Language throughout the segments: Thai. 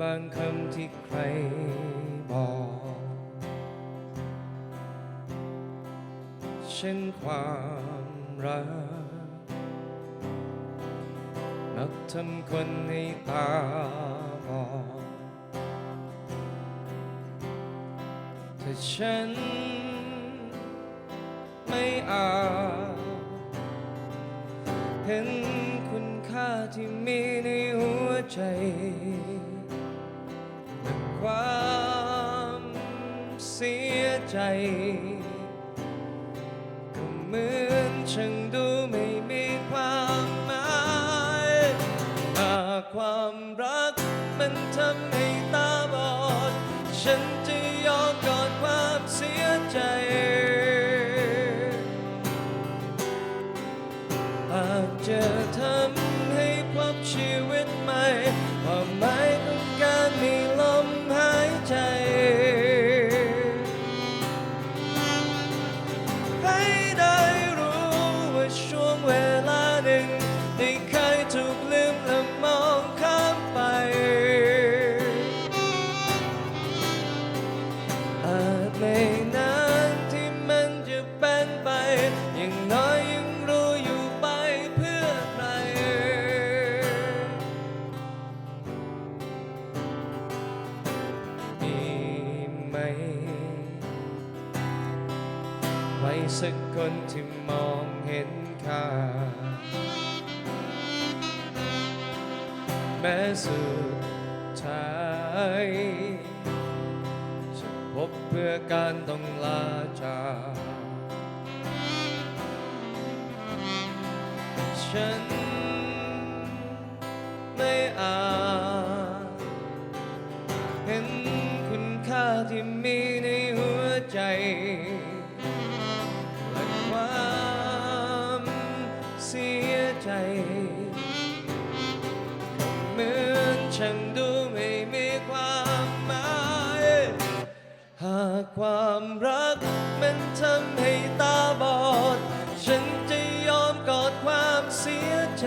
บางคำที่ใครบอก เช่นความรักนักทำคนให้ตาบอดถ้าฉันไม่อาจเห็นคุณค่าที่มีในหัวใจ ความเสียใจ ก็เหมือนช่างดูไม่มีความหมายหากความรักมันทำ ไหมไว้สักคนที่มองเห็นค่า แม้สุดท้ายจะพบเพื่อการต้องลาจากฉัน ใจเหมือนฉันดูไม่มีความหมายหากความรักมันทำให้ตาบอด ฉันจะยอมกอดความเสียใจ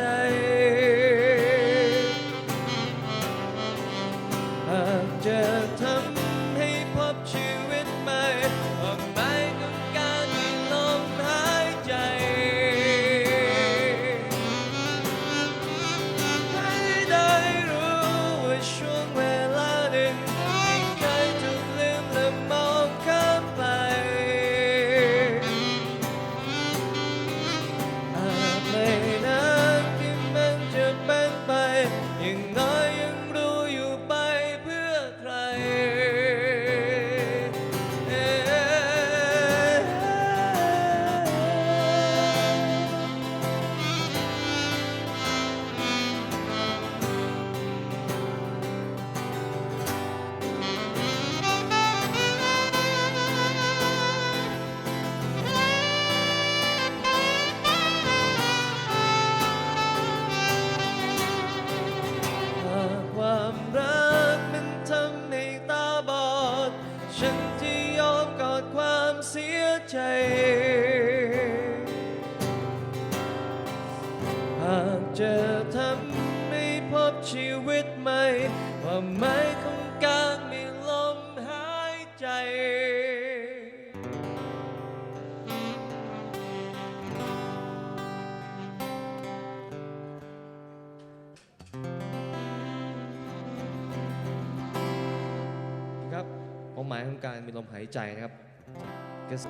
ใจ หากจะทำให้พบชีวิตใหม่ความหมายของการมีลมหายใจครับความหมายของการมีลมหายใจนะครับ Guess.